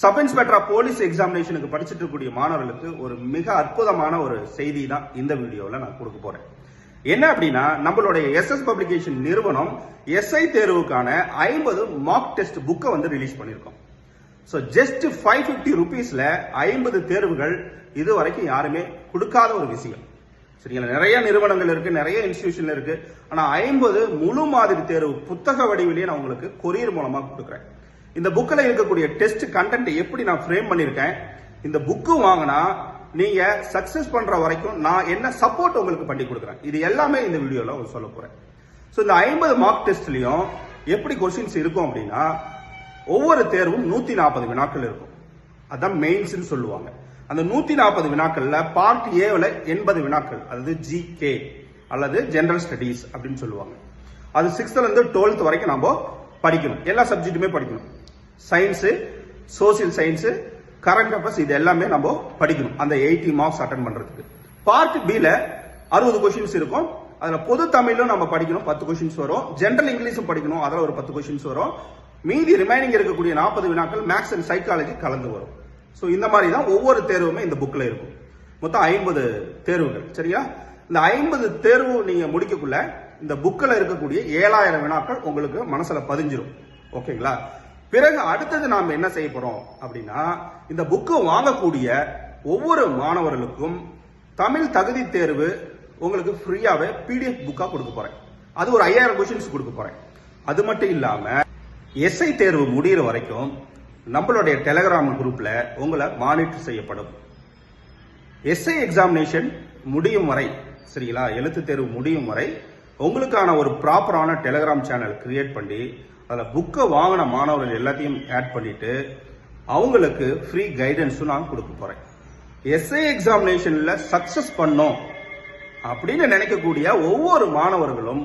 Sub இன்ஸ்பெக்டரா police எக்ஸாமினேஷனுக்கு படிச்சுட்டு இருக்கக்கூடிய மாணவர்களுக்கு ஒரு மிக அற்புதமான ஒரு செய்தி தான் இந்த வீடியோவில் நான் கொடுக்க போறேன். என்ன அப்படின்னா நம்மளுடைய எஸ்எஸ் பப்ளிகேஷன் நிறுவனம் எஸ்ஐ தேர்வுக்கான ஐம்பது மார்க் டெஸ்ட் புக்கை வந்து ரிலீஸ் பண்ணியிருக்கோம். ஸோ ஜஸ்ட் ஃபைவ் ஃபிஃப்டி ருபீஸ்ல ஐம்பது தேர்வுகள் இது வரைக்கும் யாருமே கொடுக்காத ஒரு விஷயம். சரிங்களா? நிறைய நிறுவனங்கள் இருக்கு நிறைய இன்ஸ்டிடியூஷன் இருக்கு. ஆனால் ஐம்பது முழு மாதிரி தேர்வு புத்தக வடிவிலேயே நான் உங்களுக்கு கொரியர் மூலமாக கொடுக்குறேன். இந்த புக்கில் இருக்கக்கூடிய டெஸ்ட் கண்டென்ட் எப்படி நான் ஃப்ரேம் பண்ணியிருக்கேன் இந்த புக்கு வாங்கினா நீங்க சக்சஸ் பண்ற வரைக்கும் நான் என்ன சப்போர்ட் உங்களுக்கு பண்ணி கொடுக்குறேன். இது எல்லாமே இந்த வீடியோல சொல்ல போறேன். ஸோ இந்த ஐம்பது மார்க் டெஸ்ட்லையும் எப்படி கொஸ்டின்ஸ் இருக்கும் அப்படின்னா ஒவ்வொரு தேர்வும் நூத்தி நாற்பது வினாக்கள் இருக்கும். அதான் மெயின்ஸ்னு சொல்லுவாங்க. அந்த நூத்தி நாற்பது வினாக்கள்ல பார்ட் ஏவில் எண்பது வினாக்கள் அதாவது ஜி கே அல்லது ஜெனரல் ஸ்டடீஸ் அப்படின்னு சொல்லுவாங்க. அது சிக்ஸ்த்ல இருந்து டுவெல்த் வரைக்கும் நம்ம படிக்கணும். எல்லா சப்ஜெக்ட்டுமே படிக்கணும். Science social science current affairs இது எல்லாமே நம்ம படிக்கணும். அந்த எயிட்டி மார்க்ஸ் அட்டன் பண்ணுறதுக்கு பார்ட் பியில் அறுபது கொஷின்ஸ் இருக்கும். அதில் பொது தமிழும் நம்ம படிக்கணும். பத்து கொஷின்ஸ் வரும். ஜென்ரல் இங்கிலீஷும் படிக்கணும். அதில் ஒரு பத்து கொஷின்ஸ் வரும். மீதி ரிமைனிங் இருக்கக்கூடிய நாற்பது வினாக்கள் மேக்ஸ் அண்ட் சைக்காலஜி கலந்து வரும். ஸோ இந்த மாதிரி தான் ஒவ்வொரு தேர்வுமே இந்த புக்கில் இருக்கும். மொத்தம் ஐம்பது தேர்வுகள். சரியா? இந்த ஐம்பது தேர்வு நீங்கள் முடிக்கக்குள்ள இந்த புக்கில் இருக்கக்கூடிய ஏழாயிரம் வினாக்கள் உங்களுக்கு மனசில் பதிஞ்சிரும். ஓகேங்களா? பிறகு அடுத்தது நாம் என்ன செய்ய போறோம் அப்படின்னா இந்த புக்கு வாங்கக்கூடிய ஒவ்வொரு மாணவர்களுக்கும் தமிழ் தகுதி தேர்வு உங்களுக்கு ஃப்ரீயாவே பிடிஎஃப் புக்கா கொடுக்க போறேன். அது ஒரு ஐயாயிரம் கொஸ்டின்ஸ் கொடுக்க போறேன். அது மட்டும் இல்லாம எஸ்ஐ தேர்வு முடியிற வரைக்கும் நம்மளுடைய டெலகிராம் குரூப்ல உங்களை மானிட்டர் செய்யப்படும். எஸ்ஐ எக்ஸாமினேஷன் முடியும் வரை சரிங்களா? எழுத்து தேர்வு முடியும் வரை உங்களுக்கான ஒரு ப்ராப்பரான டெலகிராம் சேனல் கிரியேட் பண்ணி அதில் புக்கை வாங்கின மாணவர்கள் எல்லாத்தையும் ஆட் பண்ணிட்டு அவங்களுக்கு ஃப்ரீ கைடன்ஸும் நான் கொடுக்க போகிறேன் எஸ்ஐ எக்ஸாமினேஷனில் சக்ஸஸ் பண்ணோம் அப்படின்னு நினைக்கக்கூடிய ஒவ்வொரு மாணவர்களும்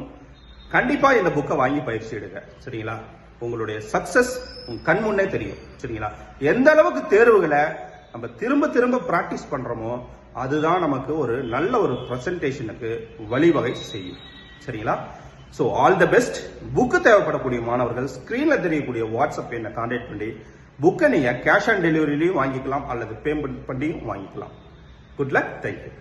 கண்டிப்பாக இந்த புக்கை வாங்கி பயிற்சி எடுங்க. சரிங்களா? உங்களுடைய சக்ஸஸ் உங்க கண் முன்னே தெரியும். சரிங்களா? எந்த அளவுக்கு தேர்வுகளை நம்ம திரும்ப திரும்ப ப்ராக்டிஸ் பண்ணுறோமோ அதுதான் நமக்கு ஒரு நல்ல ஒரு ப்ரெசன்டேஷனுக்கு வழிவகை செய்யும். சரிங்களா? So all the best book தேவைப்படக்கூடிய மாணவர்கள் ஸ்க்ரீனில் தெரியக்கூடிய வாட்ஸ்அப் என்னை கான்டாக்ட் பண்ணி புக்கை நீங்கள் கேஷ் ஆன் டெலிவரிலையும் வாங்கிக்கலாம் அல்லது பேமெண்ட் பண்ணியும் வாங்கிக்கலாம். Good luck thank you